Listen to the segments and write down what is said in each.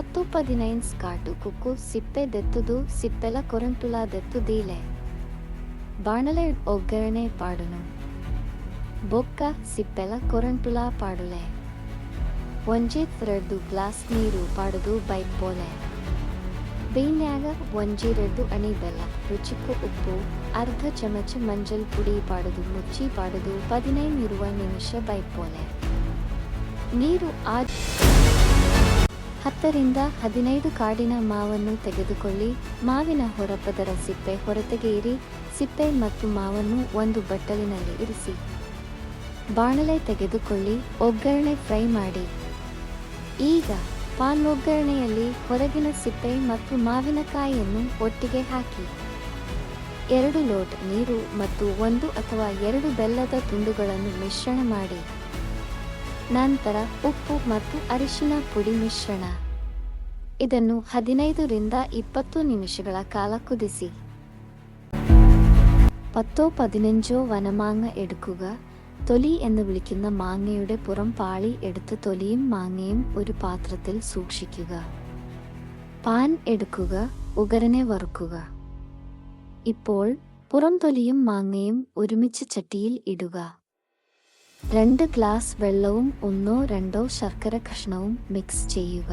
ಹತ್ತು ಪದಿನೈನ್ ಸ್ಕಾಟು ಕುಕ್ಕು, ಸಿಪ್ಪೆ ದೆತ್ತುದು, ಸಿಪ್ಪೆಲ ಕೊರಂತುಲ ದೆತ್ತುದೀಲೆ ಬಾಣಲೆ ಒಗ್ಗರಣೆ ಪಾಡುನು. ಬೊಕ್ಕ, ಸಿಪ್ಪೆಲ ಕೊರಂಟುಲ ಪಾಡುಲೆ. ಒಂಜೆ ತ್ರೆಡ್ದು ಗ್ಲಾಸ್ ನೀರು ಪಾಡುದು ಬೈಕ್ ಪೋಲೆ. ಬೇಯ್ನ್ಯಾಗ ಒಂಜಿ ರೆಡ್ಡು ಅಣಿ ಬೆಲ್ಲ, ರುಚಿಕ್ಕು ಉಪ್ಪು, ಅರ್ಧ ಚಮಚ ಮಂಜಲ್ ಪುಡಿ ಪಾಡುದು ಮುಚ್ಚಿ ಪಾಡುದು ಪದಿನೈದು ಇರುವ ನಿಮಿಷ ಬೈಕ್ ಪೋಲೆ. ನೀರು ಆ ಹತ್ತರಿಂದ ಹದಿನೈದು ಕಾಡಿನ ಮಾವನ್ನು ತೆಗೆದುಕೊಳ್ಳಿ, ಮಾವಿನ ಹೊರಪದರ ಸಿಪ್ಪೆ ಹೊರತೆಗೆಯಿರಿ ಸಿಪ್ಪೆ ಮತ್ತು ಮಾವನ್ನು ಒಂದು ಬಟ್ಟಲಿನಲ್ಲಿ ಇರಿಸಿ. ಬಾಣಲೆ ತೆಗೆದುಕೊಳ್ಳಿ, ಒಗ್ಗರಣೆ ಫ್ರೈ ಮಾಡಿ. ಈಗ ಪಾನ್ ಒಗ್ಗರಣೆಯಲ್ಲಿ ಹೊರಗಿನ ಸಿಪ್ಪೆ ಮತ್ತು ಮಾವಿನಕಾಯಿಯನ್ನು ಒಟ್ಟಿಗೆ ಹಾಕಿ. ಎರಡು ಲೋಟ್ ನೀರು ಮತ್ತು ಒಂದು ಅಥವಾ ಎರಡು ಬೆಲ್ಲದ ತುಂಡುಗಳನ್ನು ಮಿಶ್ರಣ ಮಾಡಿ. ನಂತರ ಉಪ್ಪು ಮತ್ತು ಅರಿಶಿನ ಪುಡಿ ಮಿಶ್ರಣ. ಇದನ್ನು ಹದಿನೈದರಿಂದ ಇಪ್ಪತ್ತು ನಿಮಿಷಗಳ ಕಾಲ ಕುದಿಸಿ. പത്തോ പതിനഞ്ചോ വനമാങ്ങ എടുക്കുക തൊലി എന്ന് വിളിക്കുന്ന മാങ്ങയുടെ പുറം പാളി എടുത്ത് തൊലിയും മാങ്ങയും ഒരു പാത്രത്തിൽ സൂക്ഷിക്കുക. പാൻ എടുക്കുക ഉകരനെ വറുക്കുക. ഇപ്പോൾ പുറം തൊലിയും മാങ്ങയും ഒരുമിച്ച് ചട്ടിയിൽ ഇടുക. രണ്ട് ഗ്ലാസ് വെള്ളവും ഒന്നോ രണ്ടോ ശർക്കര കഷ്ണവും മിക്സ് ചെയ്യുക.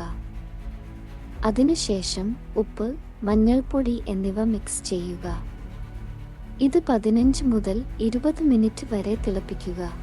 അതിനുശേഷം ഉപ്പ് മഞ്ഞൾപ്പൊടി എന്നിവ മിക്സ് ചെയ്യുക. ഇത് പതിനഞ്ച് മുതൽ ഇരുപത് മിനിറ്റ് വരെ തിളപ്പിക്കുക.